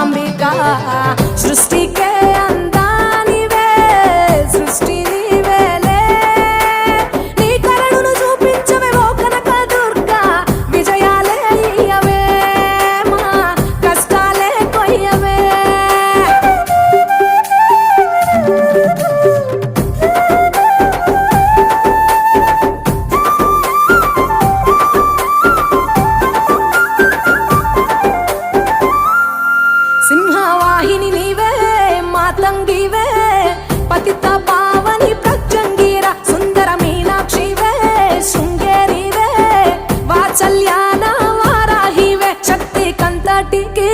భ్రమరాంబిక సృష్టికే అందానివే సృష్టి నీవేలే. నీ కరుణను చూపించవే ఓ దుర్గా విజయాలే ఇయ్యవే మా కష్టాలే కొయ్యవే. సింహవాహిని నీవే మాతంగివే పతిత పావని ప్రజంగీర సుందర మీనాక్షివే శృంగేరివే. వాచల్యాన వారాహివే శక్తి కంతటికి